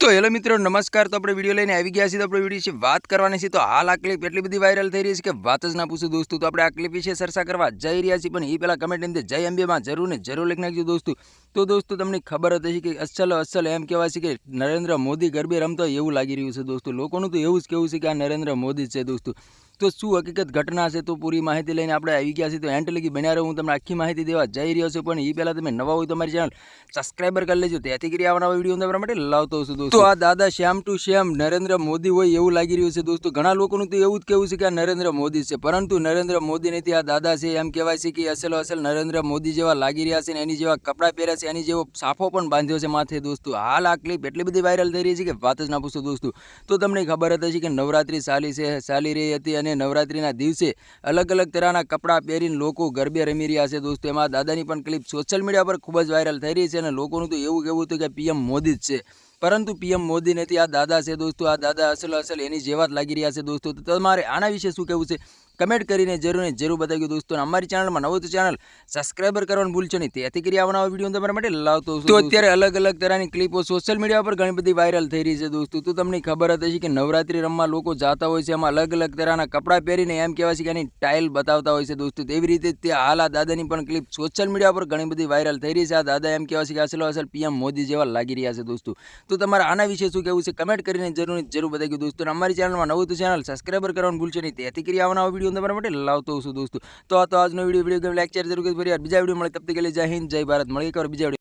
તો હેલો મિત્રો, નમસ્કાર. તો આપણે વીડિયો લઈને આવી ગયા છીએ. તો આપણે વીડિયો વિશે વાત કરવાની છે. તો હાલ આ ક્લિપ એટલી બધી વાયરલ થઈ રહી છે કે વાત જ ના પૂછું દોસ્તો. તો આપણે આ ક્લિપ વિશે ચર્ચા કરવા જઈ રહ્યા છીએ. પણ એ પહેલાં કમેન્ટની અંદર જય અંબેમાં જરૂર ને જરૂર લખી નાખજો દોસ્તો. તો દોસ્તો, તમને ખબર જ હશે કે અસલ અસલ એમ કહેવાય છે કે નરેન્દ્ર મોદી ગરબે રમતો હોય એવું લાગી રહ્યું છે દોસ્તો. લોકોનું તો એવું જ કહેવું છે કે આ નરેન્દ્ર મોદી જ છે દોસ્તો. તો શું હકીકત ઘટના છે તો પૂરી માહિતી લઈને આપણે આવી ગયા છીએ. તો એન્ડ લગી બન્યા રહો, હું તમને આખી માહિતી દેવા જઈ રહ્યો છું. પણ એ પહેલાં તમે નવા હોય તો મારી ચેનલ સબસ્ક્રાઈબર કરી લેજો. તેથી કરી આવવાના વીડિયો તમારા માટે લાવતો છું દોસ્તો. તો આ દાદા શ્યામ ટુ શ્યામ નરેન્દ્ર મોદી હોય એવું લાગી રહ્યું છે દોસ્તો. ઘણા લોકોનું તો એવું જ કહેવું છે કે આ નરેન્દ્ર મોદી છે. પરંતુ નરેન્દ્ર મોદી નથી આ દાદા છે, એમ કહેવાય છે કે અસલ અસલ નરેન્દ્ર મોદી જેવા લાગી રહ્યા છે ને એની જેવા કપડાં પહેર્યા છે. એની જેવો સાફો પણ બાંધ્યો છે માથે દોસ્તો. હાલ આ ક્લિપ એટલી બધી વાયરલ થઈ રહી છે કે વાત જ ના પૂછો દોસ્તો. તો તમને ખબર હતી કે નવરાત્રિ ચાલી છે, ચાલી રહી હતી અને નવરાત્રિના દિવસે અલગ અલગ તરહના કપડાં પહેરીને લોકો ગરબે રમી રહ્યા છે દોસ્તો. એમાં દાદાની પણ ક્લિપ સોશિયલ મીડિયા પર ખૂબ જ વાયરલ થઈ રહી છે અને લોકોનું તો એવું કહેવું હતું કે પીએમ મોદી જ છે. પરંતુ પીએમ મોદી નથી આ દાદા છે દોસ્તો આ દાદા અસલ અસલ એની જેવા જ લાગી રહ્યા છે દોસ્તો તો તમારે આના વિશે શું કહેવું છે? કમેન્ટ કરીને જરૂર ને જરૂર બતાવ્યું દોસ્તો અમારી ચેનલમાં નવું તો ચેનલ સબસ્ક્રાઈબર કરવાનું ભૂલશો નહીં તેથી કરી આવવાના વીડિયો તમારા માટે લાવતો તો અત્યારે અલગ અલગ તરહની ક્લિપો સોશિયલ મીડિયા પર ઘણી બધી વાયરલ થઈ રહી છે દોસ્તો તો તમને ખબર હતી હશે કે નવરાત્રિ રમવા લોકો જાતા હોય છે એમાં અલગ અલગ તરહના કપડાં પહેરીને એમ કહેવાય છે કે એની ટાઇલ બતાવતા હોય છે દોસ્તો તેવી રીતે તે હાલ આ દાદાની પણ ક્લિપ સોશિયલ મીડિયા પર ઘણી બધી વાયરલ થઈ રહી છે આ દાદા એમ કહેવાય છે કે અસલ અસલ પીએમ મોદી જેવા લાગી રહ્યા છે દોસ્તો. તો તમારે આના વિશે શું કહેવું છે? કમેન્ટ કરીને જરૂર જરૂર બતાવી દોસ્તો. અમારી ચેનલમાં નવું તો ચેનલ સબસ્ક્રાઈબર કરવાનું ભૂલશે નહીં. તેથી કરી આવવાના વીડિયો તમારા માટે લાવતો છું દોસ્તો. તો આ તો આજનો વીડિયો વીડિયો લાઈક શેર જરૂર કરી બીજા વીડિયો મળે, તબ તક જય હિન્દ, જય ભારત. મળીએ બીજા